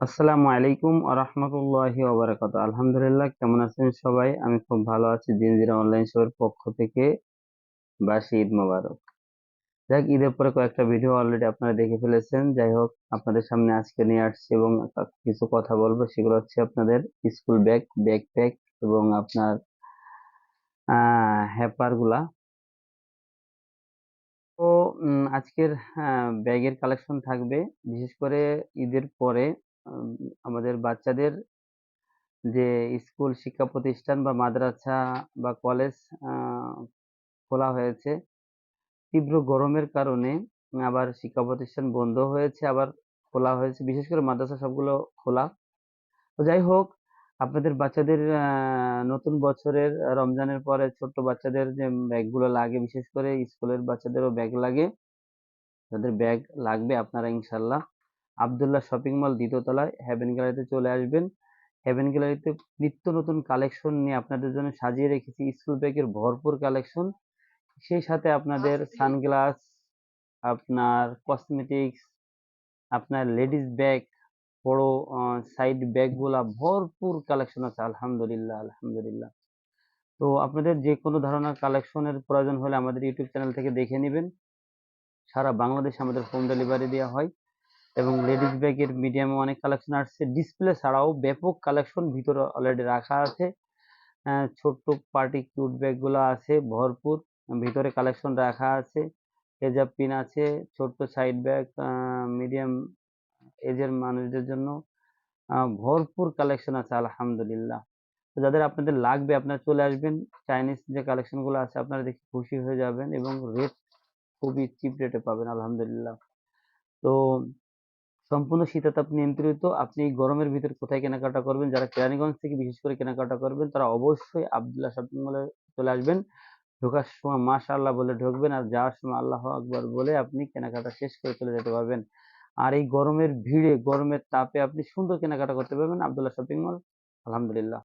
আসসালামু আলাইকুম আরহামতুল্লাহি ওবারাকাত আলহামদুলিল্লাহ, কেমন আছেন সবাই? আমি খুব ভালো আছি। জিনজিরা অনলাইন শোয়ের পক্ষ থেকে বাসি ঈদ মোবারক। যাক, ঈদের পরে কয়েকটা ভিডিও অলরেডি আপনারা দেখে ফেলেছেন। যাই হোক, আপনাদের সামনে আজকে নিয়ে আসছি এবং কিছু কথা বলব। সেগুলো হচ্ছে আপনাদের স্কুল ব্যাগ ব্যাকপ্যাক এবং আপনার হ্যাপারগুলা। তো আজকের ব্যাগের কালেকশন থাকবে। বিশেষ করে ঈদের পরে আমাদের বাচ্চাদের যে স্কুল শিক্ষা প্রতিষ্ঠান বা মাদ্রাসা বা কলেজ খোলা হয়েছে, তীব্র গরমের কারণে আবার শিক্ষা প্রতিষ্ঠান বন্ধ হয়েছে, আবার খোলা হয়েছে, বিশেষ করে মাদ্রাসা সবগুলো খোলা। তো যাই হোক, আপনাদের বাচ্চাদের নতুন বছরের রমজানের পরে ছোট্ট বাচ্চাদের যে ব্যাগগুলো লাগে, বিশেষ করে স্কুলের বাচ্চাদেরও ব্যাগ লাগে, তাদের ব্যাগ লাগবে আপনারা ইনশাল্লাহ। আবদুল্লাহ শপিং মল দ্বিতীয়তলায় হেভেন গ্যালারিতে চলে আসবেন। হেভেন গ্যালারিতে নিত্য নতুন কালেকশন নিয়ে আপনাদের জন্য সাজিয়ে রেখেছি। স্কুল ব্যাগের ভরপুর কালেকশন সেই সাথে আপনাদের সানগ্লাস আপনার কসমেটিক্স আপনার লেডিস ব্যাগ বড় সাইড ব্যাগগুলা ভরপুর কালেকশন আছে। আলহামদুলিল্লাহ আলহামদুলিল্লাহ। তো আপনাদের যে কোনো ধরনের কালেকশনের প্রয়োজন হলে আমাদের ইউটিউব চ্যানেল থেকে দেখে নেবেন। সারা বাংলাদেশে আমাদের হোম ডেলিভারি দেওয়া হয়। এবং লেডিস ব্যাগের মিডিয়ামে অনেক কালেকশন আসছে। ডিসপ্লে ছাড়াও ব্যাপক কালেকশন ভিতরে অলরেডি রাখা আছে। ছোট্ট পার্টি কিউট ব্যাগগুলো আছে, ভরপুর। ভিতরে কালেকশন রাখা আছে। হেজাব পিন আছে, ছোট্ট সাইড ব্যাগ মিডিয়াম এজের মানুষদের জন্য ভরপুর কালেকশন আছে, আলহামদুলিল্লাহ। তো যাদের আপনাদের লাগবে, আপনারা চলে আসবেন। চাইনিজ যে কালেকশনগুলো আছে, আপনারা দেখে খুশি হয়ে যাবেন এবং রেট খুবই চিপ রেটে পাবেন, আলহামদুলিল্লাহ। তো সম্পূর্ণ শীতাতাপ নিয়ন্ত্রিত। আপনি গরমের ভিতর কোথায় কেনাকাটা করবেন, যারা কেরানীগঞ্জ থেকে বিশেষ করে কেনাকাটা করবেন, তারা অবশ্যই আবদুল্লাহ শপিং মলে চলে আসবেন। ঢোকার সময় মাশা আল্লাহ বলে ঢুকবেন আর যাওয়ার সময় আল্লাহ আকবর বলে আপনি কেনাকাটা শেষ করে চলে যেতে পারবেন। আর এই গরমের ভিড়ে, গরমের তাপে আপনি সুন্দর কেনাকাটা করতে পারবেন আবদুল্লাহ শপিং মল। আলহামদুলিল্লাহ।